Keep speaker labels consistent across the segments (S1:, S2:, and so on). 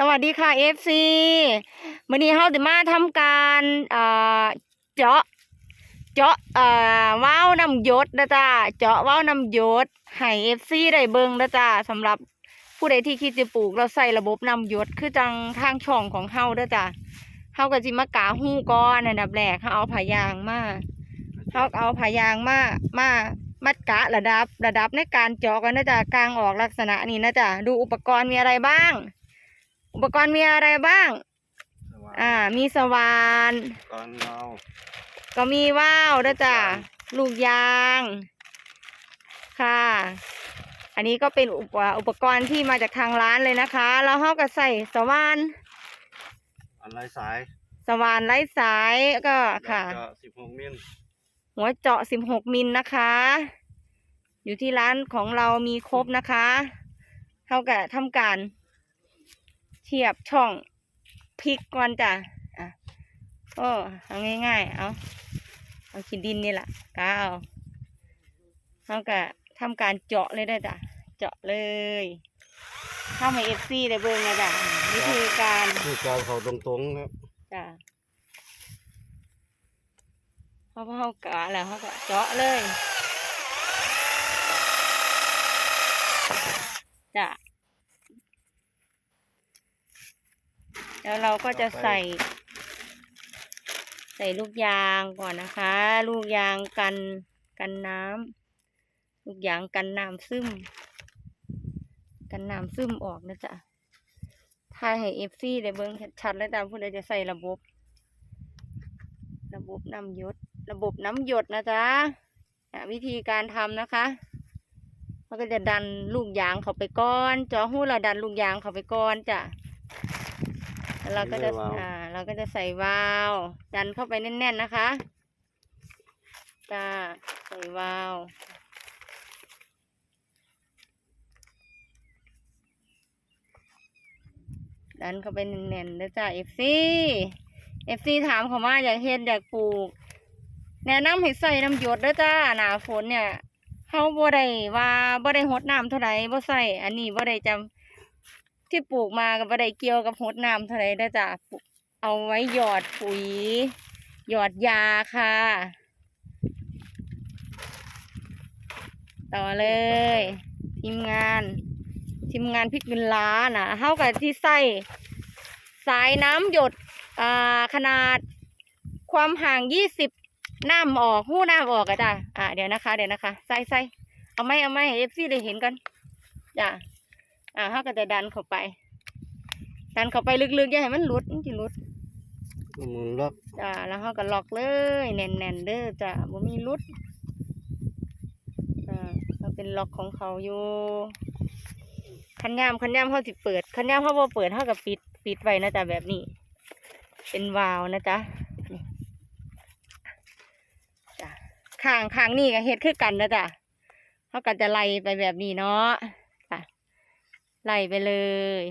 S1: สวัสดีค่ะ FC มื้อนี้เฮาสิมาทำการเอ่อเจาะเจาะเอ่อว้าวน้ำหยศนะจ้าเจาะว้าวน้ำหยศให้ FC ได้เบิ่งนะจ้าสำหรับผู้ใดที่คิดจะปลูกแล้วใส่ระบบน้ำหยศคือจังทางช่องของเฮาเด้อจ้าเฮาก็สิมากาหู้ก่อนอันดับแรกเฮาเอาผายางมาเฮาเอาผายางมามามัดกะระดับระดับในการเจาะกันนะจ้ากลางออกลักษณะนี้นะจ้าดูอุปกรณ์มีอะไรบ้าง อุปกรณ์มีอะไรบ้าง อ่า มีสว่าน
S2: ตอนเรา
S1: ก็มีว่าวด้วยจ้ะลูกยาง ค่ะ อันนี้ก็เป็นอุปอุปกรณ์ที่มาจากทางร้านเลยนะคะ แล้วเขาก็ใส่สว่าน
S2: อะไรสาย
S1: สว่านไร้สายก็ค่ะ
S2: ก็สิบหกมิล
S1: หัวเจาะสิบหกมิลนะคะ อยู่ที่ร้านของเรามีครบนะคะ เท่ากับทำการ เทียบช่องพลิกก่อนจ้ะอะโอ้เอาง่ายๆ เอาเอาขีดดินนี่แหละกาเอาเท่ากับทำการเจาะเลยได้อจ้ะ เจาะเลยทำให้เอฟซีได้เบิ่งนะจ้ะวิธีการ
S2: คือการเขาตรงๆครับ
S1: จ้ะพอเขากะแล้วเขาก็เจาะเลยจ้ะ แล้วเราก็จะใส่ ใส่ลูกยางก่อนนะคะ ลูกยางกันกันน้ำลูกยางกันน้ำซึม กันน้ำซึมออกนะจ๊ะถ่ายให้เอฟซีได้เบิ่งชัดๆแล้วจ้ะผู้ใดจะใส่ระบบ ระบบน้ำหยด ระบบน้ำหยดนะจ๊ะอะวิธีการทำนะคะเราก็จะดันลูกยางเข้าไปก้อนเจอหู้เราดันลูกยางเข้าไปก้อนจ้ะ แล้วเราก็จะอ่าเราก็จะใส่วาล์วดันเข้าไปแน่นๆนะคะจ้าใส่วาล์วดันเข้าไปแน่นๆนะจ้ะเอฟซีเอฟซีถามเขามาอยากเฮ็ดอยากปลูก แนะนำให้ใส่น้ำหยดเด้อจ้าหนาฝนเนี่ยเฮาบ่ได้ว่าบ่ได้หดน้ำเท่าใดบ่ใส่อันนี้บ่ได้จำ ที่ปลูกมาก็บ่ไดเกี่ยวกับหดน้ำท่าใดเด้จ้าเอาไว้หยอดปุ๋ย หยอดยาค่ะ ต่อเลยทีมงานทีมงานพริกเงินล้านอะเฮากับที่ใส่สายน้ำหยดอ่าขนาดความห่างยี่สิบน้ำออกหู้น้ำออกอะจ้ะอ่าเดี๋ยวนะคะ เดี๋ยวนะคะ ใส่ใส่เอาไหมเอาไหมเอฟซีได้เห็นกันจ้ะ อ่าเฮาก็จะดันเข้าไป ดันเข้าไปลึกๆอย่าให้มันหลุดมันจะหลุด
S2: หมุนล็อก
S1: จ้าแล้วเขาก็ล็อกเลยแน่นๆเด้อจ้าบ่มีรุดอ่าเราเป็นล็อกของเขาอยู่คันยามคันยามเขาสิเปิดคันยามเขาบ่เปิดเขาก็ปิดปิดไว้นะจ๊ะแบบนี้ เป็นวาล์วนะจ๊ะนี่จ้ะข้างข้างนี่ก็เฮ็ดคือกันนะจ๊ะเขาก็จะไล่ไปแบบนี้เนาะจ้ะ ไล่ไปเลย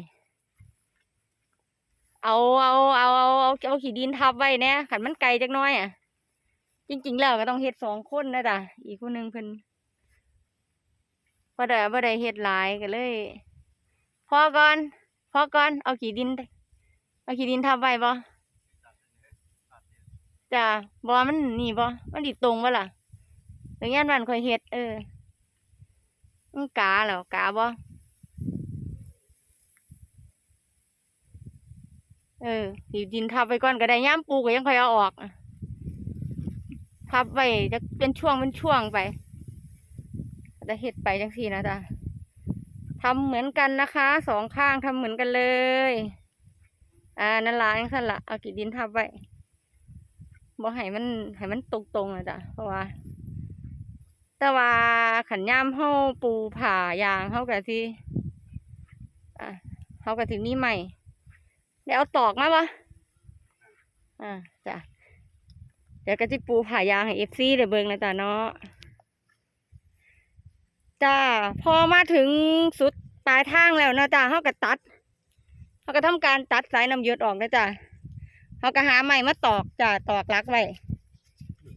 S1: เอาเอาเอาเอาเอาเอาขีดินทับไว้เนี่ยขันมันไกลจักน้อยอะ จริงๆแล้วก็ต้องเฮ็ดสองคนนะจ๊ะอีกคนหนึ่งเพิ่นบ่ได้บ่ได้เฮ็ดหลายก็เลย พอก่อนพอก่อนเอาขีดิน เอาขีดินทับไว้บ่จ้ะบ่มันนี่บ่มันดิตรงบ่ล่ะหรืองนบ้านค่อยเฮ็ดเออมันกาแล้วกาบ่ เออสีดินทับไว้ก่อนก็ได้ย่ามปลูกก็ยังค่อยเอาออกทับไว้จะเป็นช่วงเป็นช่วงไปจะเฮ็ดไปจังสี่นะจ๊ะทำเหมือนกันนะคะสองข้างทำเหมือนกันเลย อ่านั่นละยังสั่นละเอากีดินทับไว้บ่ให้มันให้มันตรงๆนะจ๊ะเพราะว่า แต่ว่าขันย่ามเฮาปูผ่ายางเฮากะที่อะเฮากะที่มีใหม่ เดี๋ยวเอาตอกมาปะอ่าจ้ะเดี๋ยวก็จะปูผ่ายางให้เอฟซีเดี๋ยวเบิ่งนะจ๊ะเนาะจ้าพอมาถึงสุดปลายทางแล้วนะจ๊ะเขาก็ตัดเขาก็ทำการตัดสายน้ำหยดออกนะจ๊ะเขาก็หาไม้มาตอกจ้ะตอกลักไว้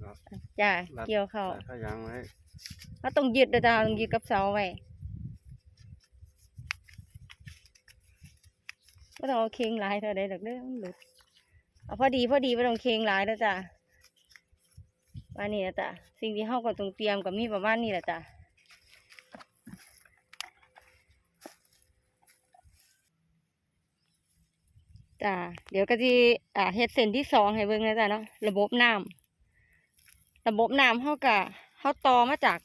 S2: ครับ
S1: จ้ะ
S2: รัด
S1: เกี่ยวเข้า
S2: สายขายางไว้
S1: เขาต้องยึดนะจ๊ะต้องยึดกับเสาไว้ ไม่ต้องเอาเค็งลายเท่าใดดอกเด้อมันหลุดเอาพอดีพอดีไม่ต้องเค็งลายแล้วจ้ะว่านี่นะจ้ะสิ่งที่เฮาก็ต้องเตรียมก็มีประมาณนี้แหละจ้ะจ้ะเดี๋ยวก็ที่อ่าเฮ็ดเส้นที่สองให้เบิ่งนะจ้ะเนาะระบบน้ำระบบน้ำเฮาก็เฮาต่อมาจาก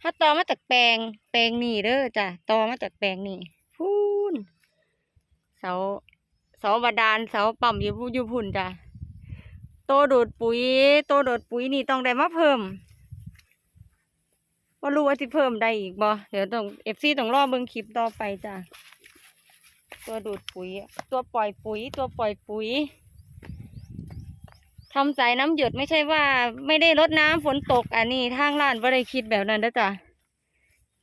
S1: เฮาต่อมาจากแปลงแปลงนี่เด้อจ้ะต่อมาจากแปลงนี่ เสาเสาบาดาลเสาปั๊มอยู่อยู่พุ่นจ้ะโตโดดปุ๋ย โตโดดปุ๋ยนี่ต้องได้มาเพิ่มว่ารู้ว่าสิเพิ่มได้อีกบ่เดี๋ยวต้องเอฟซีต้องรอเบิ่งคลิปต่อไปจ้ะตัวดูดปุ๋ย ตัวปล่อยปุ๋ย ตัวปล่อยปุ๋ยทำสายน้ำหยดไม่ใช่ว่าไม่ได้รดน้ำฝนตกอันนี้ทางร้านไม่ได้คิดแบบนั้นนะจ้ะ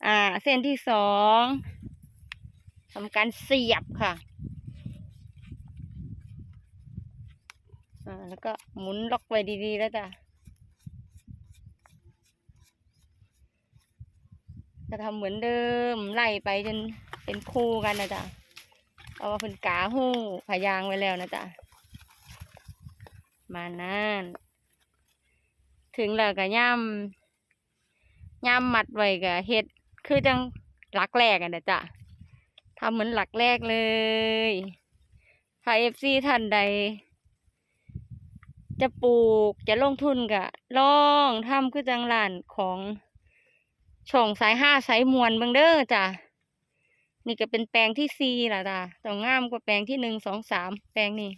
S1: อ่า เส้นที่สองทำการเสียบค่ะ อ่า แล้วก็หมุนล็อกไว้ดีๆแล้วจ้ะจะทำเหมือนเดิมไล่ไปจนเป็นคู่กันนะจ๊ะเอาว่าเพิ่นกาหู้พายางไว้แล้วนะจ๊ะมานั่นถึงแล้วก็ย่ำย่ำมัดไว้ก็เฮ็ดคือจังหลักแรกอะนะจ๊ะทำเหมือนหลักแรกเลยถ้าเอฟซีท่านใด จะปลูกจะลงทุนก็ลองทำคือจังหลานของช่องสายห้าสายมวลบิงเด้อจ้ะนี่ก็เป็นแปลงที่สี่ละจ้ะต้องงามกว่าแปลงที่หนึ่งสองสามแปลงนี้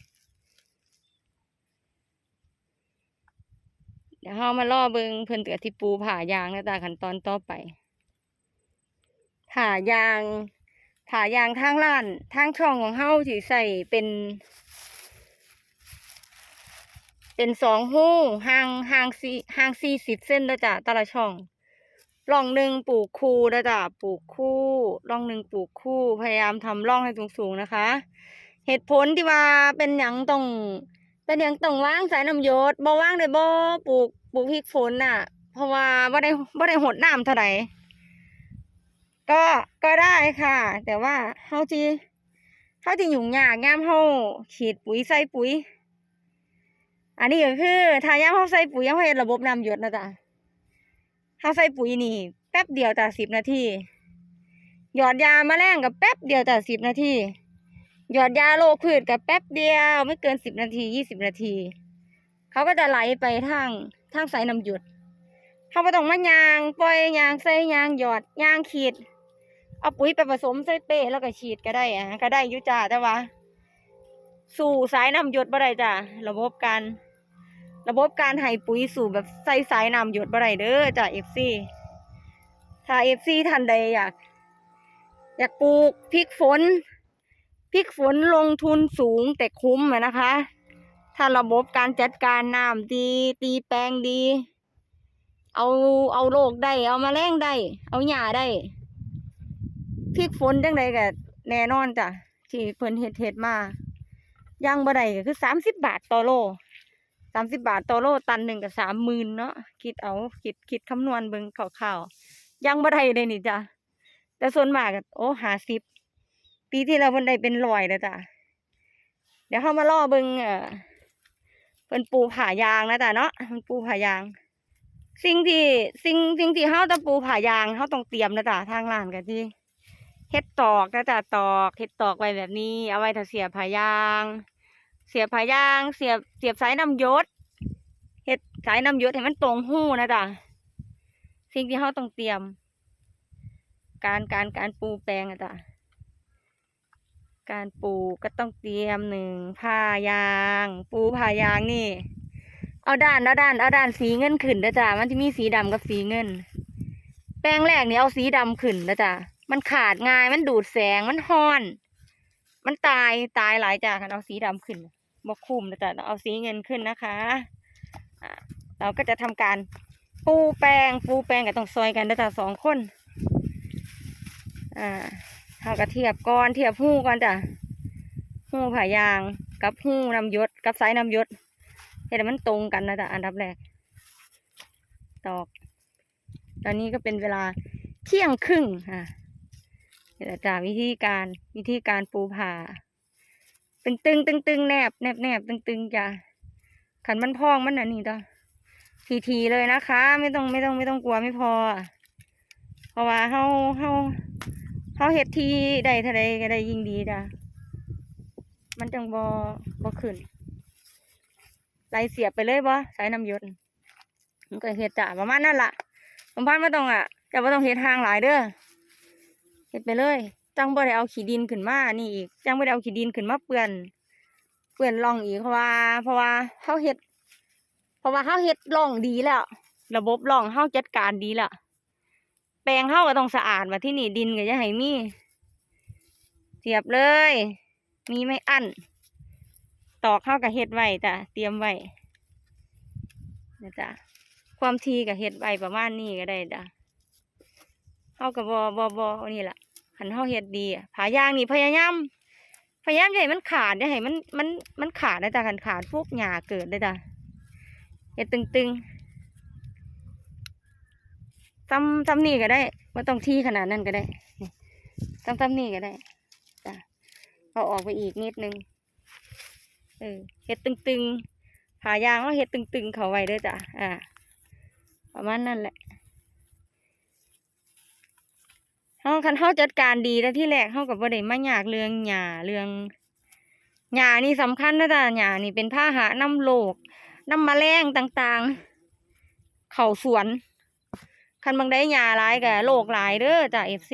S1: เดี๋ยวเรามาล่อเบิงเพิ่นเตือที่ปูผ่ายางนะจ้ะขั้นตอนต่อไป ผ่ายางผ่ายางทางล้านทางช่องของเฮาที่ใส่เป็น เป็นสองหู้ห่างห่างสี่ห่างสี่สิบเส้นแล้วจ้ะแต่ละช่องร่องหนึ่งปลูกคู่แล้วจ้ะปลูกคู่ร่องหนึ่งปลูกคู่ พยายามทำร่องให้สูงๆนะคะ เหตุผลที่ว่าเป็นหยังต้องเป็นหยังต้องว่างสายน้ำยศบ่ว่างได้บ่ปลูกปลูกพริกฝนน่ะ เพราะว่าบ่ได้บ่ได้หดน้ำเท่าไหร่ก็ก็ได้ค่ะ แต่ว่าเฮาจีเฮาจีหยุ่งยากยามเฮาฉีดปุ๋ยใส่ปุ๋ย อันนี้ก็คือถ้ายามเขาใส่ปุ๋ยเขาเฮ็ดระบบน้ำหยดนะจ๊ะเขาใส่ปุ๋ยนี่ แป๊บเดียวจ้ะสิบนาทีหยอดยาแมลงกับแป๊บเดียวจ้ะสิบนาทีหยอดยาโรคพืชกับแป๊บเดียวไม่เกินสิบนาทียี่สิบนาที เขาก็จะไหลไปทางทางสายน้ำหยดเขาไม่ต้องมายางปล่อยยางใส่ยางหยอดยางขีด เอาปุ๋ยไปผสมใส่เป้แล้วก็ฉีดก็ได้อะก็ได้อยู่จ้าแต่ว่า สู่สายน้ำหยดบ่ได้จ้ะระบบการ ระบบการให้ปุ๋ยสู่แบบใส่สายน้ำหยดบ่ได้เด้อจ้ะเอฟซีถ้าเอฟซีท่านใดอยาก อยากปลูกพริกฝนพริกฝนลงทุนสูงแต่คุ้มนะคะ ถ้าระบบการจัดการน้ำดีตีแปลงดี เอาเอาโรคได้ เอามาแมลงได้ เอาหญ้าได้พริกฝนจังใดก็แน่นอนจ้ะที่เพิ่นเฮ็ดเฮ็ดมาย่างบ่ได้ก็คือสามสิบบาทต่อโล สามสิบบาทต่อโลตันหนึ่งกับสามหมื่นเนาะคิดเอาคิดคิดคำนวณเบิ่งข่าวๆยังบ่ได้เลยนี่จ้ะแต่ส่วนมากโอ้หาสิบปีที่แล้วเพิ่นได้เป็นร้อยแล้วจ้ะเดี๋ยวเข้ามาล่อเบิ่งเอ่อเพิ่นปูผ่ายางนะจ้ะเนาะเพิ่นปูผ่ายาง สิ่งที่สิ่งสิ่งที่เฮาต้องปูผ่ายางเฮาต้องเตรียมนะจ้ะทางร้านกันที่เฮ็ดตอกนะจ้ะตอกเฮ็ดตอกไว้แบบนี้ เอาไว้ถ้าเสียผ่ายาง เสียบผายาง เสียบเสียบสายน้ำยศเฮ็ดสายน้ำยศให้มันตรงหู้นะจ๊ะสิ่งที่เราต้องเตรียม การการการปูแปลงอะจ้ะการปูก็ต้องเตรียมหนึ่งผ้ายาง ปูผ้ายางนี่ เอาด้านเอาด้านเอาด้านสีเงินขึ้นนะจ๊ะมันจะมีสีดำกับสีเงิน แปลงแรกนี่เอาสีดำขึ้นนะจ๊ะมันขาดง่ายมันดูดแสงมันฮอน มันตายตายหลายจ้ะคันเอาสีดำขึ้น บกคุ้มนะจ๊ะเราเอาสีเงินขึ้นนะคะอ่าเราก็จะทำการปูแปลงปูแปลงกับต้องซอยกันนะจ๊ะสองคนอ่าเราก็เทียบก้อนเทียบหู้ก่อนจ้ะหู้ผายางกับหู้นำยศกับสายนำยศเห็นมันตรงกันนะจ๊ะอันดับแรกตอก ตอนนี้ก็เป็นเวลาเที่ยงครึ่งอะนี่แหละจ้าวิธีการวิธีการปูผ่า ตึงตึงตึงตึงแนบแนบแนบตึงตึงจ้ะขันมันพองมันอันนี้จ้ะทีทีๆเลยนะคะ ไม่ต้องไม่ต้องไม่ต้องกลัวไม่พอ เพราะว่าเฮาเฮาเฮาเฮ็ดทีได้เท่าใดก็ได้ยิ่งดีจ้ะมันจังบ่บ่ขึ้นไล่เสียบไปเลยบ่สายน้ำยดมันก็เฮ็ดจ้ะประมาณนั้นละสมพันธ์บ่ต้องอะจะบ่ต้องเฮ็ดทางหลายเด้อเฮ็ดไปเลย จังบ่ได้เอาขี้ดินขึ้นมานี่อีกจังบ่ได้เอาขี้ดินขึ้นมาเปื้อน เปื้อนร่องอีกเพราะว่า เพราะว่าเฮาเฮ็ด เพราะว่าเฮาเฮ็ดร่องดีแล้ว ระบบร่องเฮาจัดการดีแล้วแปลงเฮาก็ต้องสะอาดว่าที่นี่ดินก็จะให้มีเสียบเลย มีไม่อั้นตอกเฮาก็เฮ็ดไว้จ้ะเตรียมไว้นะจ๊ะความทีก็เฮ็ดไว้ประมาณนี้ก็ได้จ้ะเฮาก็บ่บ่บ่นี่แหละ คันเฮาเฮ็ดดีผายางนี่พยายามพยายามอย่าให้มันขาดอย่าให้มันมันมันขาดนะจ๊ะคันขาดพวกหญ้าเกิดเลยจ้ะเฮ็ดตึงๆซ้ำซ้ำนี่ก็ได้ไม่ต้องที่ขนาดนั้นก็ได้ซ้ำซ้ำนี่ก็ได้จ้ะเอาออกไปอีกนิดนึงเออเฮ็ดตึงๆผายางแล้วเฮ็ดตึงๆเขาไว้เด้จ้ะอ่าประมาณนั้นแหละ เฮาคันเฮาจัดการดีแล้วที่แรกเฮาก็บ่ได้มายากเรื่องหญ้าเรื่องหญ้านี่สำคัญนะจ๊ะหญ้านี่เป็นพาหะนำโรคนำแมลงต่างๆ เข้าสวนคันบางได้หญ้าหลายก็โรคหลายเด้อจ้ะ FC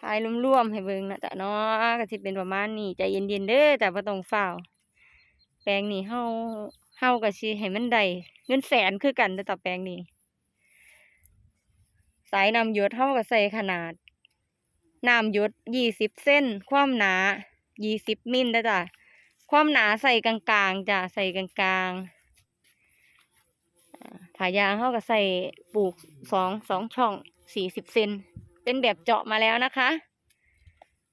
S1: ทายรวมๆให้เบิ่งนะจ๊ะเนาะก็สิเป็นประมาณนี้ใจเย็นๆเด้อจ้ะบ่ต้องฟ้าวแปลงนี้เฮาเฮาก็สิให้มันได้เงินแสนคือกันเด้อจ้ะแปลงนี้ สายน้ำหยดเท่ากับใส่ขนาดน้ำหยดยี่สิบเส้น ความหนายี่สิบมิลนะจ้ะความหนาใส่กลางๆจ้ะใส่กลางๆอ่าผายางเท่ากับใส่ปลูกสองสองช่องสี่สิบเซนเป็นแบบเจาะมาแล้วนะคะ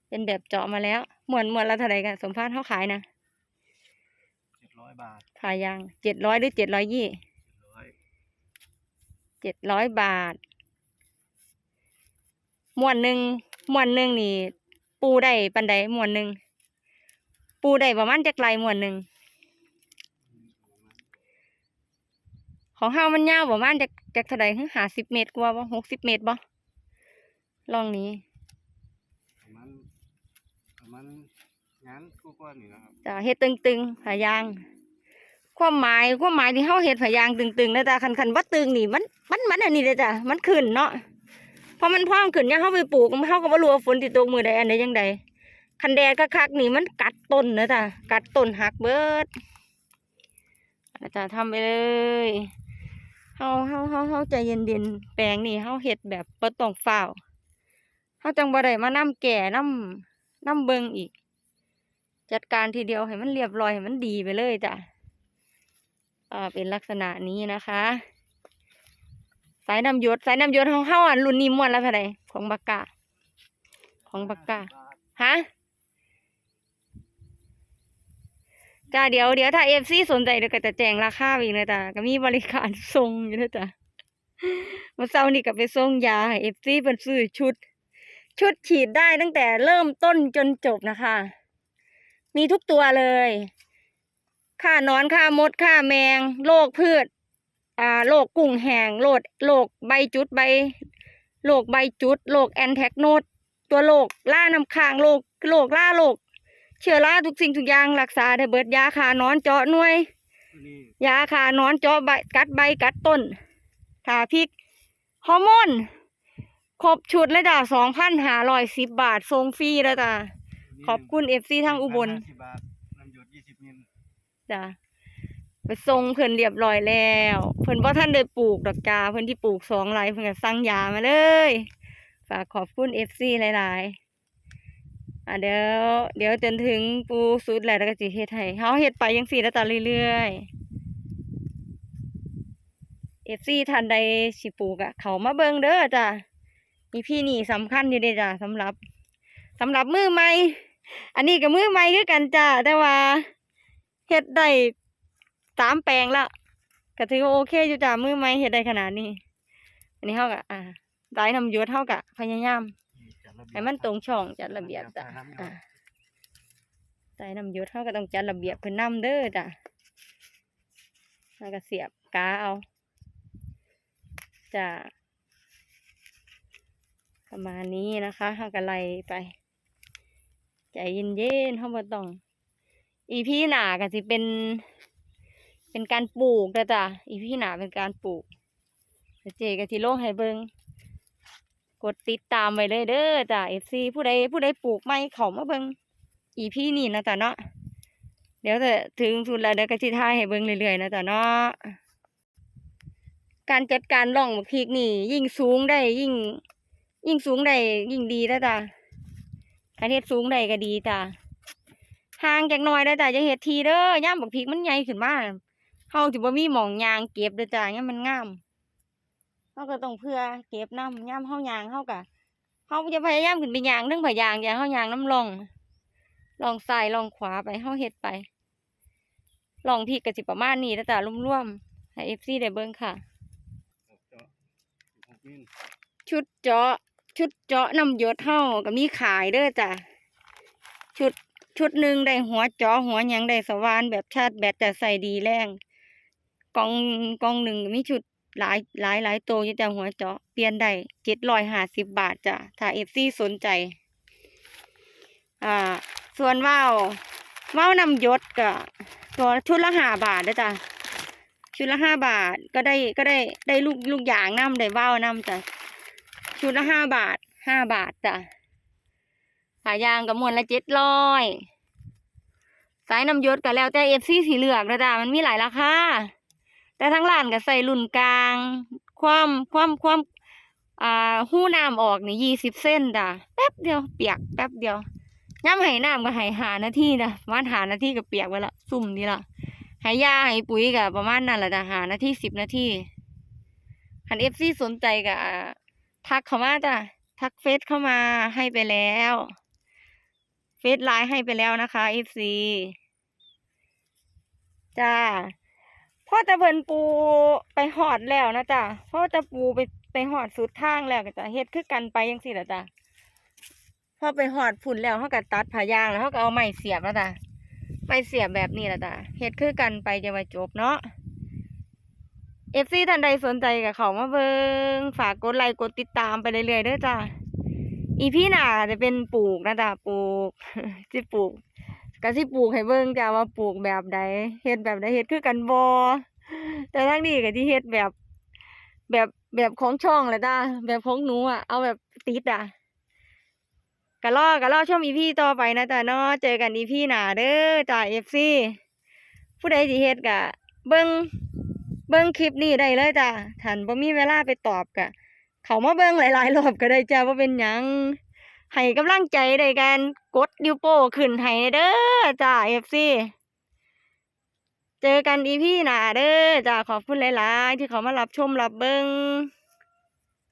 S1: เป็นแบบเจาะมาแล้วหมวนหมวนละเท่าไหร่กันสมภาษณ์เขาขายนะ
S2: เจ็ดร้อยบาท
S1: ผายางเจ็ดร้อยหรือเจ็ดร้อยยี่
S2: ร้อย
S1: เจ็ดร้อยบาทห มวนหนึ่งหมวนหนึ่งนี่ ปูได้ปันใดหมวนหนึ่งปูได้ประมาณจักไรหมวนหนึ่งของเฮามันยาวประมาณจักจักเท่าใดห้าสิบเมตรกว่าบ่หกสิบเมตรบ่ลองนี้
S2: ประมาณประมาณงานกูกว่านี่นะครับ
S1: จะเฮ็ดตึงๆผายาง ความหมายความหมายที่เฮาเฮ็ดผายางตึงๆนะจ๊ะคันคันว่าตึงนี่มันมันมันอันนี้เลยจ้ะมันขึ้นเนาะ พอมันพองขึ้นเนี่ยเฮาไปปลูกเฮาก็บ่รู้ว่าฝนสิดตกมือใดอันใดจังใดคันแดดคักๆนี่มันกัดต้นนะจ๊ะกัดต้นหักเบิดอาจารย์ทำไปเลยเฮาเฮาเฮาเฮาใจเย็นๆแปลงนี่เฮาเฮ็ดแบบบ่ต้องฟ้าวเฮาจังบ่ได้มานํแก่นํนํเบิงอีก จัดการทีเดียวให้มันเรียบร้อยให้มันดีไปเลยจ้ะอ่าเป็นลักษณะนี้นะคะายน้ำยดสายน้ำยดของเฮาอะรุ่นนี้ม่วนแล้วเท่าไหร่ของบักกาของบักกาฮะจ้าเดี๋ยวเดี๋ยวถ้าเอฟซีสนใจเดี๋ยวก็จะแจ้งราคาอีกนะจ๊ะก็มีบริการส่งอยู่นะจ๊ะมื่อเช้านี่ก็ไปส่งยาเอฟซีเป็นซื้อชุด ชุดฉีดได้ตั้งแต่เริ่มต้นจนจบนะคะ มีทุกตัวเลย ค่านอนค่ามดค่าแมงโรคพืช อ่าโรคกุ้งแห้งโรคโรคใบจุดใบโรคใบจุดโรคแอนแทกโนดตัวโรคล่าน้ำค้างโรคโรคล่าโรคเชื้อราทุกสิ่งทุกอย่างรักษาได้เบิดยาคาหนอนเจาะหน่วย
S2: นี่
S1: ยาคาหนอนเจาะใบกัดใบกัดต้นทาพริกฮอร์โมนครบชุดเลยจ้ะสองพันห้าร้อยสิบบาททรงฟรีแล้วจ้ะขอบคุณเอฟซีทางอุบล
S2: สิบบาทน้ำหยดยี่สิบมิล
S1: จ้ะ ไปส่งเพิ่นเรียบร้อยแล้ว เพิ่นบ่ท่านได้ปลูกดอกจาเพิ่นที่ปลูกสองไร่เพิ่นก็สั่งยามาเลย ฝากขอบคุณ FC หลายๆอะเดี๋ยวเดี๋ยวจนถึงปูสุดแล้วแล้วก็สิเฮ็ดให้เฮาเฮ็ดไปจังซี่แล้วต่อเรื่อยๆ FC ท่านใดสิปลูกอะเขามาเบิ่งเด้อจ้ะมีพี่นี่สำคัญอยู่เด้จ้ะสำหรับสำหรับมือใหม่อันนี้ก็มือใหม่คือกันจ้ะแต่ว่าเฮ็ดได้ สามแปลงละก็ถือว่าโอเคอยู่จ้ะมือไม้เฮ็ดได้ขนาดนี้ อันนี้เฮาก็อ่าได้นำยศเฮาก็พยายาม
S2: จัดระ
S1: ให้มันตรงช่องจัดระเบียบจ้ะ
S2: ใส่น้ำ
S1: อะใส่น้ำหยศเขาก็ต้องจัดระเบียบเพิ่นนำเด้อจ้ะแล้วก็เสียบกาเอาจ้ะประมาณนี้นะคะเขาก็ไล่ไป ใจเย็นๆเขาบ่ต้อง อีพี่หนาก็สิเป็น เป็นการปลูกนะจ้ะอีพี่หนาเป็นการปลูกเดี๋ยวเจก็สิโลงให้เบิงกดติดตามไว้เลยเด้อจ้ะเอฟซีผู้ใดผู้ใดปลูกไม่เขามาเบิงอีพี่นี่นะจ๊ะเนาะเดี๋ยวจะถึงสุดแล้วเดี๋ยวก็สิถ่ายให้เบิงเรื่อยๆนะจ๊ะเนาะการจัดการร่องบักพริกนี่ ยิ่งสูงได้ยิ่ง ยิ่งสูงได้ยิ่งดีนะจ๊ะการเฮ็ดสูงได้ก็ดีจ้ะห่างจากน้อยได้อจ้ะจะเฮ็ดทีเด้อย่ามบักพริกมันใหญ่ขึ้นมา เฮาสิบ่มีหม่องยางเก็บเด้อจ้ะย่ามมันงามเฮาก็ต้องเพื่อเก็บน้ำย่ามเฮายางเฮาก็เฮาจะพยายามขึ้นไปยางเรื่องพยางอย่าเฮายางน้ำลงลองซ้ายลองขวาไปเฮาเฮ็ดไปลองพริกก็สิประมาณนี้นะจ้ะรวมๆให้ FC ได้เบิ่งค่ะ ชุดเจาะชุดเจาะน้ำหยศเฮาก็มีขายเด้อจ้ะชุดชุดหนึ่งได้หัวเจาะหัวหยังได้สว่านแบบชาติแบตจะใส่ดีแรง กองกองหนึ่งมีชุดหลายหลายหลายตัวอยู่แต่หัวเจาะเปลี่ยนได้เจ็ดร้อยห้าสิบบาทจ้ะถ้าเอฟซีสนใจ อ่า ส่วนว่าวว่าวนำยศก็ตัวชุดละห้าบาทเด้อจ้ะชุดละห้าบาทก็ได้ก็ได้ได้ลูกลูกยางน้ำได้ว่าวน้ำจ้ะชุดละห้าบาทห้าบาทจ้ะขายางกับมวนละเจ็ดร้อยสายนำยศก็แล้วแต่เอฟซีสีเหลือกนะจ้ะมันมีหลายราคา แต่ทั้งร้านก็ใส่รุ่นกลาง ความความความอ่าหู้น้ำออกนี่ยี่สิบเส้นจ้ะแป๊บเดียวเปียกแป๊บเดียวย่ำให้น้ำก็ให้หานาทีนะประมาณหานาทีก็เปียกไปละซุ่มนี่ละห้ยาให้ปุ๋ยก็ประมาณนั้นแหละจ้ะหานาทีสิบนาทีคันเอฟซีสนใจก็ทักเข้ามาจ้ะทักเฟซเข้ามาให้ไปแล้วเฟซไลน์ให้ไปแล้วนะคะ FC จ้า พ่อตะเพิ่นปูไปหอดแล้วนะจ้ะพ่อตะปูไปไปหอดสุดทางแล้วก็จะเฮ็ดคือกันไปยังสิละจ้ะพอไปหอดฝุ่นแล้วเขาก็ตัดผายางแล้วเขาก็เอาไม้เสียบแล้วจ้ะไม้เสียบแบบนี้ละจ้ะเฮ็ดคือกันไปจะมาจบเนาะเอฟซีท่านใดสนใจกับเขามาเบิงฝากกดไลค์กดติดตามไปเรื่อยๆด้อจ้าอีพี่หน่าจะเป็นปลูกนะจ้ะปลูกสิปลูก ก็สิปลูกให้เบิ่งจ้าว่าปลูกแบบใดเฮ็ดแบบใดเฮ็ดคือกันบ่แต่ทั้งนี้ก็ที่เฮ็ดแบบแบบแบบของช่องแหละจ้าแบบของหนูอะเอาแบบติดอะก็รอก็รอช่วงอีพี่ต่อไปนะจ้ะเนาะเจอกันอีพี่หนาเด้อจ้าเอฟซีผู้ใดสิเฮ็ดก็เบิ่งเบิ่งคลิปนี้ได้เลยจ้ะท่านบ่มีเวลาไปตอบกะ เขามาเบิ่งหลายๆรอบก็ได้จ้ะว่าเป็นหยัง ให้กำลังใจได้กันกดดิวโป้ขึ้นให้เด้อจ้าเอฟซีเจอกันอีพี่หนาเด้อจ้าขอบคุณหลาย ๆ ที่เขามารับชมรับเบิ่ง